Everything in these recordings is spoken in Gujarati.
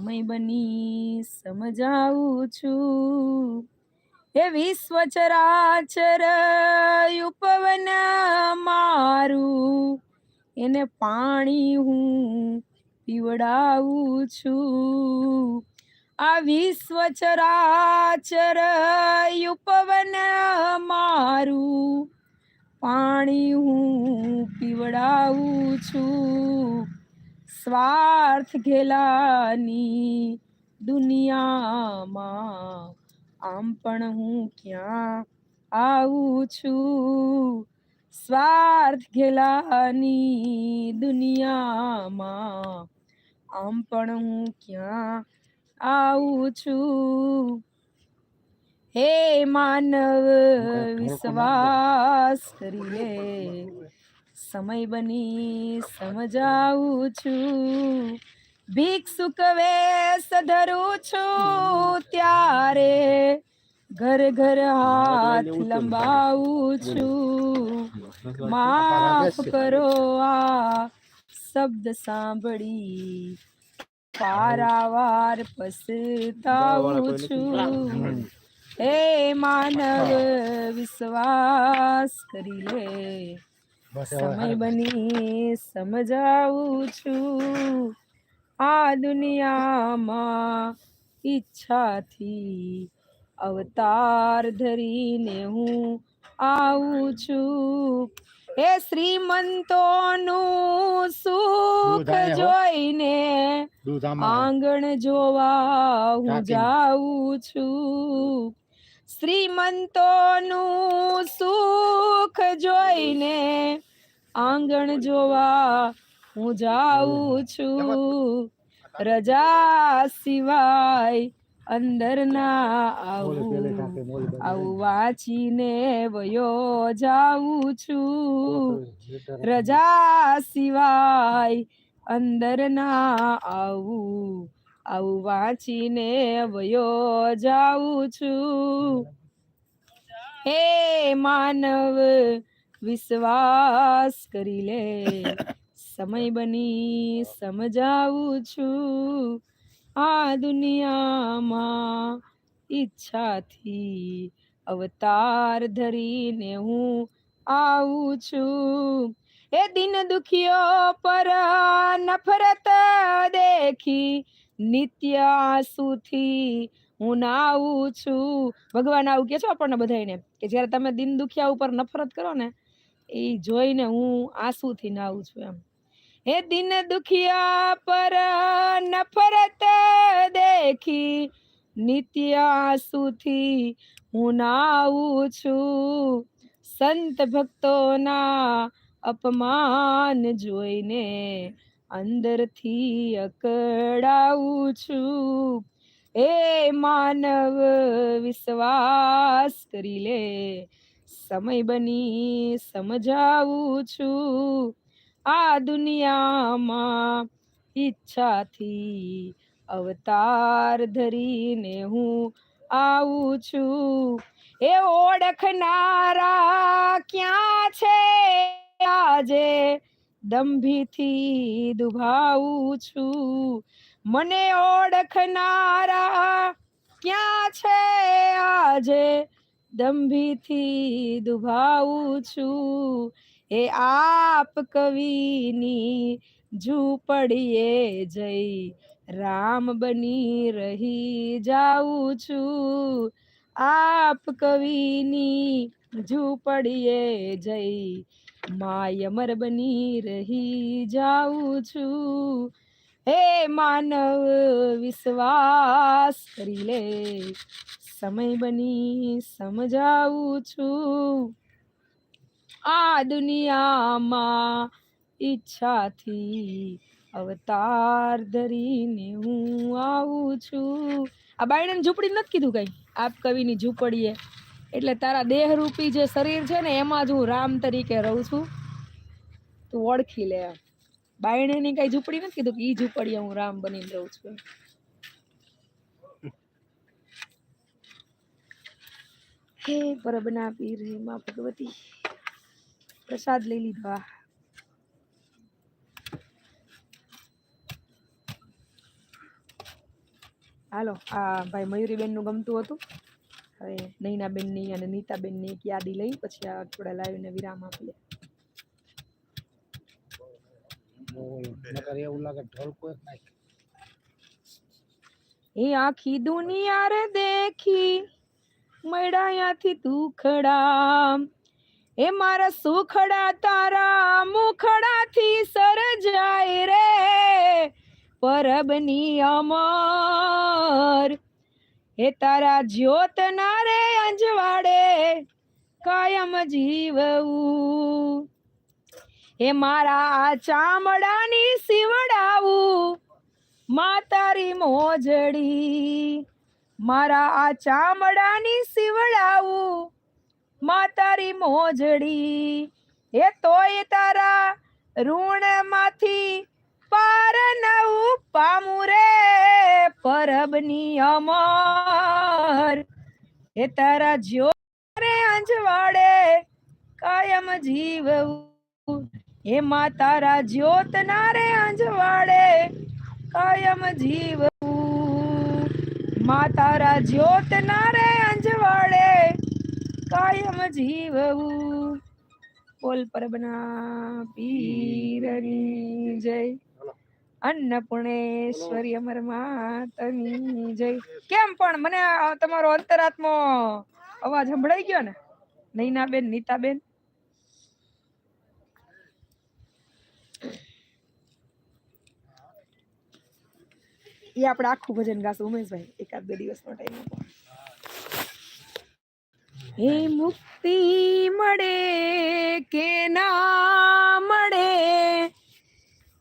સમય બની, સમજાવું છું. હે વિશ્વ ચરાચર ઉપવન મારું, એને પાણી હું પીવડાવું છું. આ વિશ્વ ચરાચર ઉપવન મારું, પાણી હું પીવડાવું છું. સ્વાર્થ ઘેલાની દુનિયામાં. આમ પણ હું ક્યાં આવું છું? સ્વાર્થ ઘેલાની દુનિયામાં. આમ પણ હું ક્યાં આવું છું? હે માનવ વિશ્વાસ કરી લે સમય બની સમજાવું છું. ભિક્ષુક વેશ ધરું છું ત્યારે ઘર ઘર હાથ લંબાવું છું. માફ કરો આ શબ્દ સાંભળી. પારાવાર પસતાવું છું. હે માનવ વિશ્વાસ કરી લે. સમય બની સમજાવું છું. આ દુનિયામાં ઈચ્છાથી અવતાર ધરીને હું આવું છું. એ શ્રીમંતોનું સુખ જોઈને આંગણ જોવા હું જાઉં છું. શ્રીમંતોનું સુખ જોઈને આંગણ જોવા હું જાઉં છું. રજા સિવાય અંદર ના આવું આવું વાંચીને વયો જાઉં છું. રજા સિવાય અંદર ના આવું આવું વાંચીને વયો જાઉં છું. હે માનવ, વિશ્વાસ કરી લે. સમય બની સમજાવું છું. આ દુનિયામાં ઈચ્છાથી અવતાર ધરીને હું આવું છું. એ દિન દુખીઓ પર નફરત દેખી નિત્ય આંસુથી હું નાવું છું. ભગવાન આવું કે છો આપણને બધાને કે જ્યારે તમે દિન દુખિયા ઉપર નફરત કરો ને, એ જોઈને હું આંસુથી નાવું છું એમ. હે દિન દુખિયા પર નફરત દેખી, નિત્ય આંસુથી હું નાવું છું. સંત ભક્તોના અપમાન જોઈને અંદરથી અકળાવું છું. એ માનવ વિશ્વાસ કરી લે. સમય બની સમજાવું છું. આ દુનિયામાં ઈચ્છાથી અવતાર ધરીને હું આવું છું. એ ઓળખનારા ક્યાં છે? આજે દંભીથી દુભાવું છું. મને ઓળખનારા ક્યાં છે આજે? દંભીથી દુભાવું છું. એ આપ કવિની ઝૂંપડીએ જઈ રામ બની રહી જાઉં છું. આપ કવિની ઝૂંપડીએ જઈ માયમર બની રહી જાઉં છું. હે માનવ, વિશ્વાસ કરી લે. સમય બની સમજાવું છું. આ દુનિયામાં ઈચ્છાથી અવતાર ધરીને હું આવું છું. આ બાયણને ઝૂંપડી નથી કીધું કઈ? આપ કવિની ઝૂંપડીએ. એટલે તારા દેહરૂપી જે શરીર છે ને, એમાં જ હું રામ તરીકે રહું છું તું ઓળખી લે. બાયણેની કઈ ઝૂંપડી નથી કીધું કે ઈ ઝૂંપડીએ હું રામ બનીને રહું છું. હે પરબના પીર, હે માં ભગવતી પ્રસાદ લઈ લીધો આ હાલો, આ ભાઈ મયુરીબેનનું ગમતું હતું હવે નૈનાબેનની અને નીતાબેનની એક યાદી લઈ પછી આ થોડા લાવીને વિરામ આપીએ. એ આખી દુનિયા રે દેખી મળ્યાથી તુખડા એ મારા સુખડા તારા મુખડાથી સરજાય રે. પરબની અમર હે તારા જ્યોત ના રે અંજવાડે કાયમ જીવવું. હે મારા આ ચામડાની સીવડાવું. મા તારી મોજડી. મારા આ ચામડાની સીવડાવું. મા તારી મોજડી. એ તોય તારા ઋણમાંથી પાર નવું પામું રે પરબની અમર એ તારા જ્યોરે અંજવાડે કાયમ જીવવું. હે મા તારા જ્યોત ના રે અંજવાડે કાયમ જીવવું. મા તારા જ્યોત ના રે અંજવાડે કાયમ જીવવું. બોલ પરબના પીરની જય. અન્નપૂર્ણેશ્વરી અમર માતની જય. કેમ પણ મને તમારો અંતરાત્મો અવાજ સંભળાઈ ગયો ને? નૈનાબેન નીતાબેન? એ આપણે આખું ભજન ગાશું ઉમેશભાઈ એકાદ બે દિવસનો ટાઈમ આપો. હે મુક્તિ મળે કે ના મળે?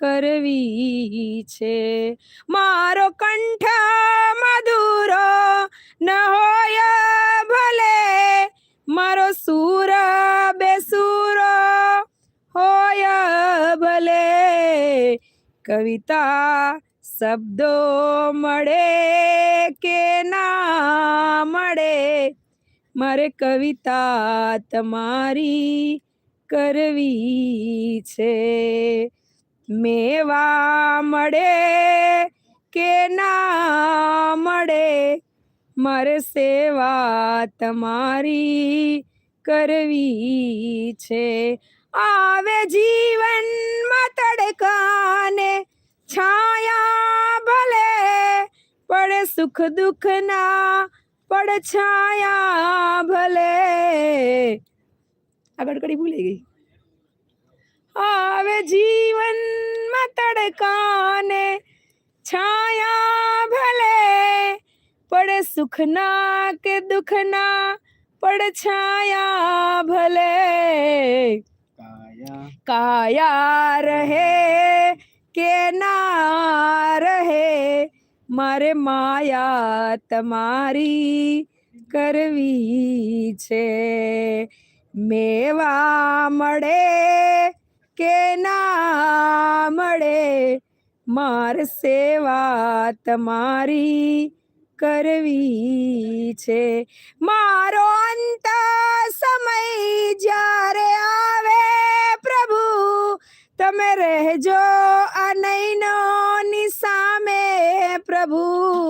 કરવી છે. મારો કંઠ મધુરો ન હોય ભલે, મારો સૂર બેસુરો હોય ભલે. કવિતા શબ્દો મળે કે ના મળે, મારે કવિતા તમારી કરવી છે. મેવા મળે કે ના મળે? મારે સેવા તમારી કરવી છે. આવે જીવનમાં તડકાને છાયા ભલે પડે સુખ દુઃખ ના પડ છાયા ભલે. આગળ કડી ભૂલી ગઈ. આવે જીવનમાં તડકાને છાયા ભલે પડે સુખના કે દુઃખના પડ છાયા ભલે. કાયા. કાયા રહે કે ના રહે મારે માયા તમારી કરવી છે. મેવા મળે કે ના મળે. માર સેવા તમારી કરવી છે. મારો અંત સમય જ્યારે આવે પ્રભુ, તમે રહેજો અનૈનો સામે પ્રભુ.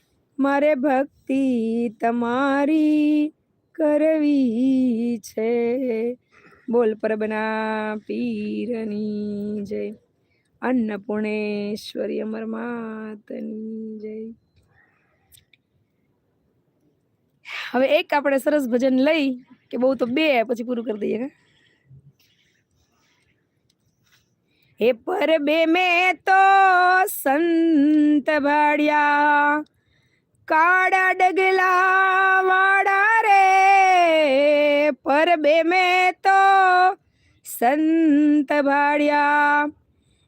મારે ભક્તિ તમારી કરવી છે. બોલ પરબના પીરની જય. અન્નપૂર્ણેશ્વરી અમર માતની જય. હવે એક આપણે સરસ ભજન લઈ કે બહુ તો બે પછી પૂરું કરી દઈએ, હા? પર બે મેં તો સંત ભાડિયા કાળા ડગલા વાળા રે, પર બે મેં તો સંત ભાડિયા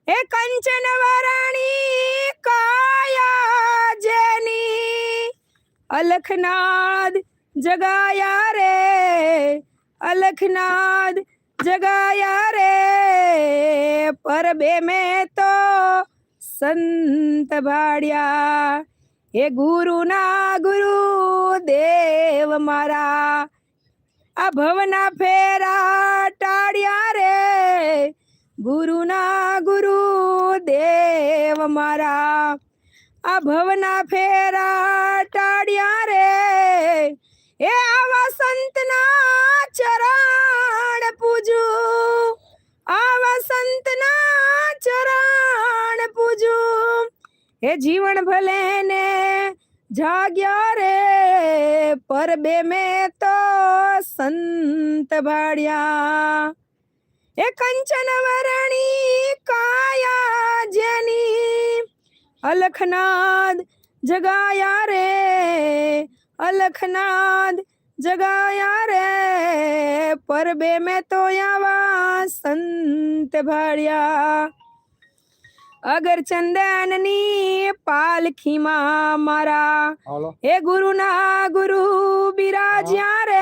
એ કંચન વરણી કાયા જેની અલખનાદ જગાયા રે, અલખનાદ જગાયા રે, પર બે મેં તો સંત ભાડિયા હે ગુરુના ગુરુ, દેવ મારા. આ ભવના ફેરા ટાળ્યા રે. ગુરુના ગુરુ, દેવ મારા. આ ભવના ફેરા ટાળ્યા રે. એ આવા સંતના ચરણ પૂજુ. આવા સંતના ચરણ પૂજું. હે જીવન ભલે ને જાગ્યા રે, પર બે મેં તો સંત ભાડ્યા. એ કંચન વરણી કાયા જેની, અલખનાદ જગાયા રે, અલખનાદ જગાયા રે, પર બે મેં તો આવા સંત ભાડ્યા. અગર ચંદનની પાલખીમાં મારા હે ગુરુના ગુરુ બિરાજ્યા રે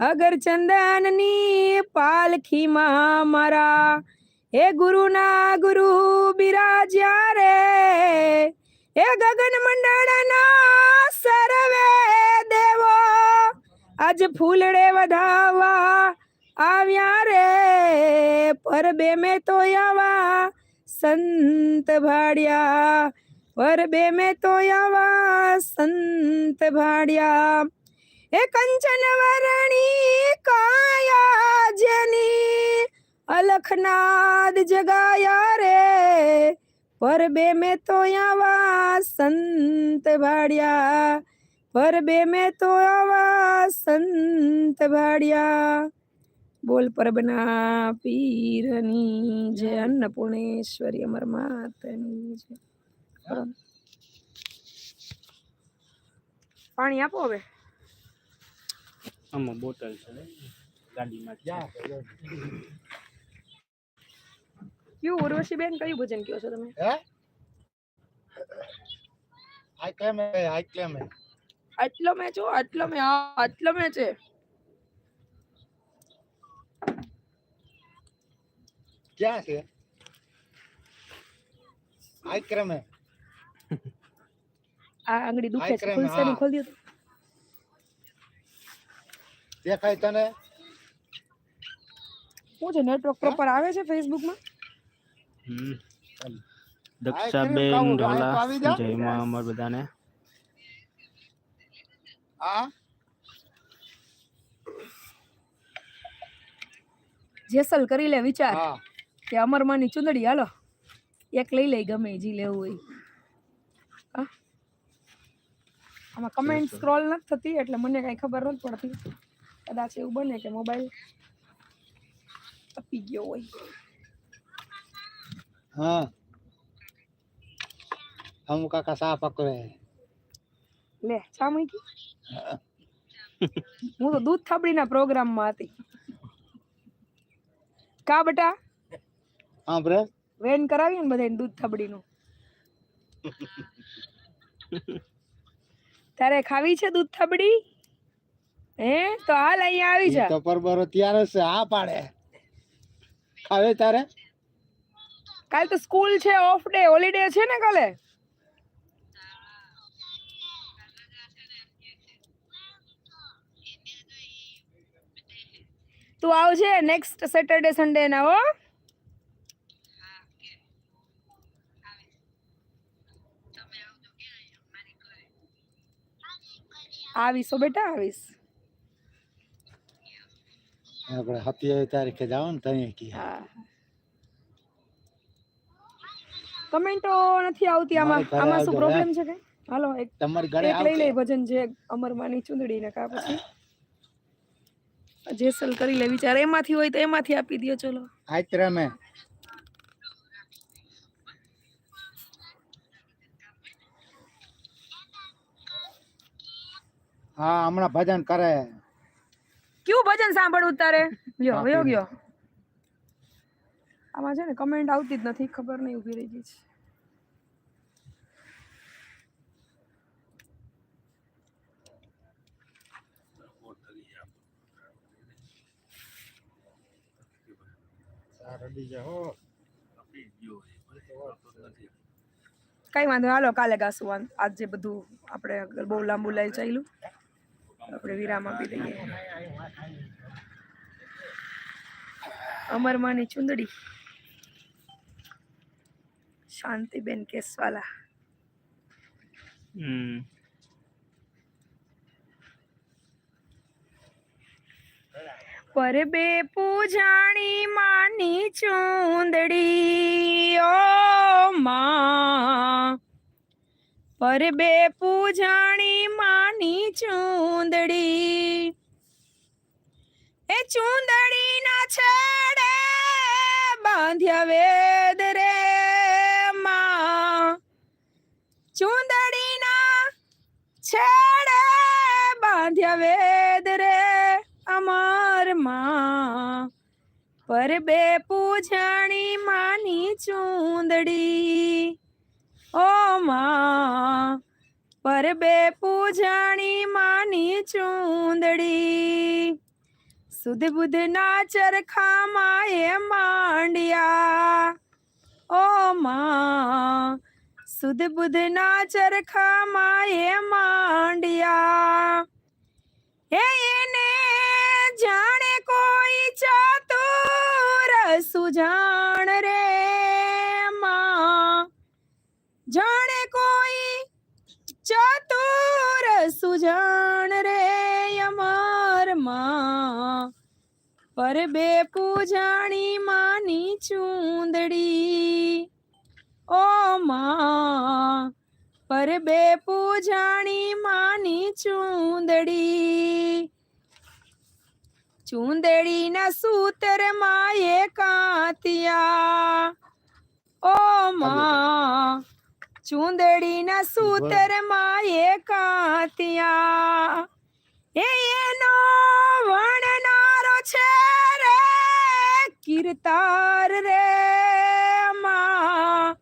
અગર ચંદનની પાલખીમાં મારા હે ગુરુના ગુરુ બિરાજ્યા રે હે ગગન મંડળના સર્વે દેવો આજ ફૂલડે વધાવા આવ્યા રે પર બે મેં તો આવા સંત ભાડ્યા. વર બે મેં તો આવા સંત ભાડ્યા. એ કંચન વરણી કાયા જેની. અલખનાદ જગાયા રે. પર બે મેં તો આવા સંત ભાડ્યા. પર બે મેં તો આવા સંત ભાડ્યા. બોલ પરબના પીરની જય અન્નપૂર્ણેશ્વરી અમર માતની જય. પાણી આપો હવે. આમાં બોટલ છે. ગાડીમાં જા કયું ઉર્વશી બેન કયું ભજન કયો છો તમે? આટલો મેં છો આટલો મેં હા આટલો મેં છે. ક્યાં છે? આઈ આ આંગળી દુખે છે. ખુલશે ખોલી દો. દેખાય તને? શું છે નેટવર્ક પ્રોપર આવે છે ફેસબુકમાં હમ. ખાવું, દક્ષાબેન ઢોલા જય માં અમર બધાને. હા? જેસલ કરી લે વિચાર. હા. કે અમરમાની ચુંદડી હાલો. એક લઈ લઈ ગમે જી લેવું હોય? આમાં કમેન્ટ સ્ક્રોલ નથી થતી એટલે મને કઈ ખબર નથી પડતી. કદાચ એવું બને કે મોબાઈલ તપી ગયો હોય. હા. હમ કાકા સા પકડે. લે ચા મૂકી? હું. તો દૂધ થાબડીના પ્રોગ્રામમાં હતી. કા બટા? હા બ્રે. વેન કરાવી ને બધાને દૂધ થાબડીનું. તારે ખાવી છે દૂધ થાબડી? હે? તો હાલ અહીંયા આવી જા. તો પરબરો ત્યારે છે હા પાડે. ખાવે તારે? કાલ તો સ્કૂલ છે ઓફ ડે હોલિડે છે ને કાલે? તું આવજે નેક્સ્ટ સેટરડે સન્ડે ના હો. આવીશ બેટા આવીશ. આપણે સત્યાવીસ તારીખે જવાનું તમે હા. કમેન્ટો નથી આવતી આમાં. આમાં શું પ્રોબ્લેમ છે કે હાલો એક તમાર ઘરે લઈ લઈ ભજન જે અમરમાની ચુંદડી ને કા પછી. જેસલ કરી લે વિચાર. એમાંથી હોય તો એમાંથી આપી દો ચલો. આજ રમે હા હમણાં ભજન કરે. કયું ભજન સાંભળવું તારે? લ્યો વયો ગયો. આમાં છે ને કમેન્ટ આવતી જ નથી ખબર નહીં ઊભી રહી ગઈ છે. કઈ વાંધો નહીં, હાલો કાલે ગાસું આજ આજે બધું આપણે બહુ લાંબુ લઈ ચાલ્યું. આપણે વિરામ આપી દઈએ. અમરમાની ચુંદડી. શાંતિબેન કેસવાલા. હમ. પરબે પૂજાણી માની ચુંદડી ઓ માં. પરબે પૂજાણી માની ચૂંદડી. એ ચૂંદડી ના છેડે બાંધ્યા વેદ રે માં. ચૂંદડી ના છેડે બાંધ્યા વેદ રે અમારમાં. પર બે પૂજાણી માની ચૂંદડી. ઓ માં પર બે પૂજાણી માની ચૂંદડી. સુધ બુધ ના ચરખા માએ માંડ્યા. ઓ માં સુધ બુધ ના ચરખા માએ માંડ્યા. હે એને જાણે કોઈ ચાતુર સુજાણ રે. જાણે કોઈ ચતુર સુજાણ રે અમરમાં. પર બે પૂજાણી માની ચૂંદડી. ઓ માં પર બે પૂજાણી માની ચૂંદડી. ચૂંદડી ના સૂતર માએ કાંતિયા. ઓ માં ચૂંદડી ના સૂતર માએ કાંતિયા. એ એનો વણનારો છે રે કીર્તાર રે માં.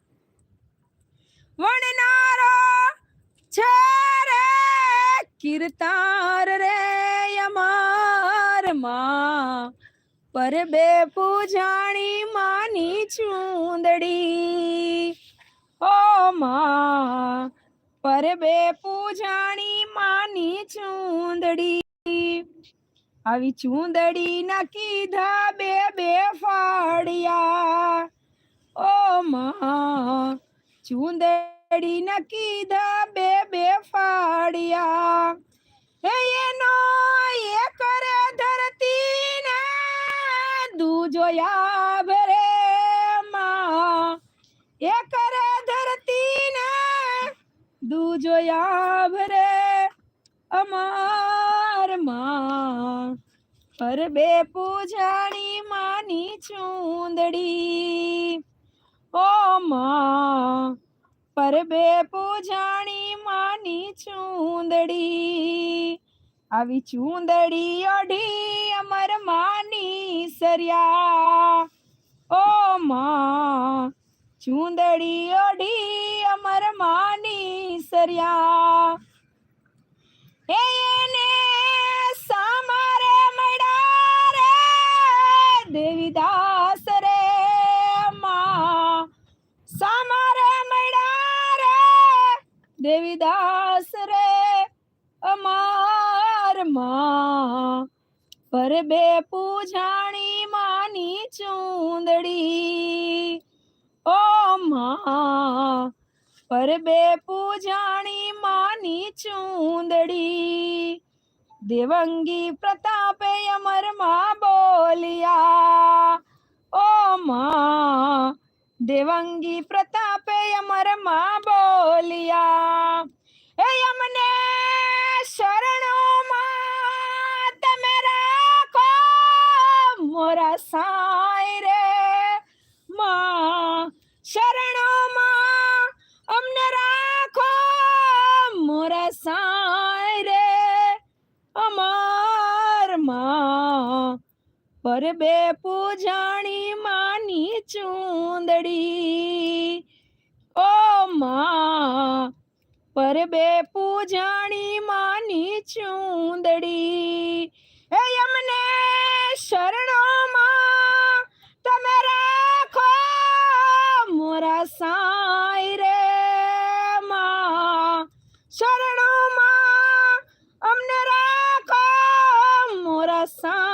વણનારો છે રે કીર્તાર રે અમારમાં. પર બે પૂજાણી માની ચૂંદડી. પર બે પૂજાણી માની ચૂંદડી. આવી ચૂંદડી ના કીધા બે બે ફાડિયા ઓ માં, ચૂંદડી ના કીધા બે બે ફાડિયા હે એનો એ કરે ધરતી ને દૂજો યાબ રે માં એ કરે ધરતી ને દૂજો જોયા રે અમારમાં. પર બે પૂજાણી માની ચૂંદડી. ઓ માં, પર બે પૂજાણી માની ચૂંદડી. આવી ચૂંદડી અઢી અમર માની સરિયા. ઓ માં ચૂંદડી અઢી અમર માની સરિયા. દેવંગી પ્રતાપે અમરમાં બોલિયા. ઓ માં, દેવંગી પ્રતાપે અમરમાં બોલિયા. હે અમને શરણોમાં તમે રાખો મોરા સાય પર બે પૂજાણી માની ચૂંદડી. ઓ માં પર બે પૂજાણી માની ચૂંદડી. હે અમને શરણોમાં તમે રાખો મોરા સાઈ રે માં. શરણોમાં અમને રાખો મોરા સાય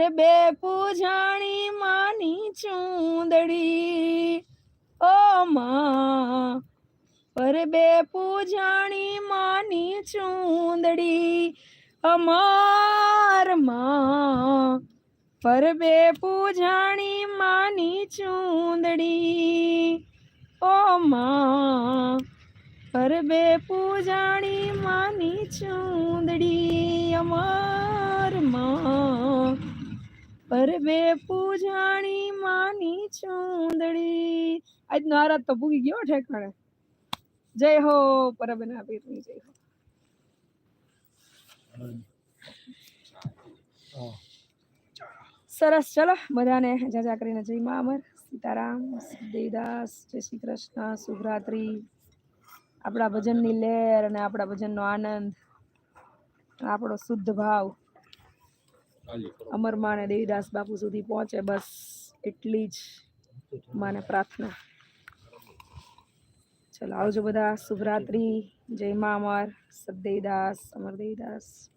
પર બે પૂજાણી માની ચૂંદડી. ઓ માં પર બે પૂજાણી માની ચૂંદડી. અમારમાં પર બે પૂજાણી માની ચૂંદડી. ઓ માં પર બે પૂજાણી માની ચૂંદડી. અમારમાં પર બે પૂજાણી માની ચૂંદડી. આજનો આરાધ તો ભૂગી ગયો ઠેકાણે. જય હો પરબના પીરની જય હો. સરસ, ચલો બધાને જાજા કરીને જય મા અમર. સીતારામ દેવદાસ જય શ્રી કૃષ્ણ, શુભરાત્રી. આપણા ભજનની લહેર અને આપણા ભજનનો આનંદ. આપણો શુદ્ધ ભાવ. અમરમાં અને દેવીદાસ બાપુ સુધી પહોંચે, બસ એટલી જ માને પ્રાર્થના. ચલો આવજો બધા. શુભરાત્રી. જય મા અમર. સદદેવદાસ અમર દેવદાસ.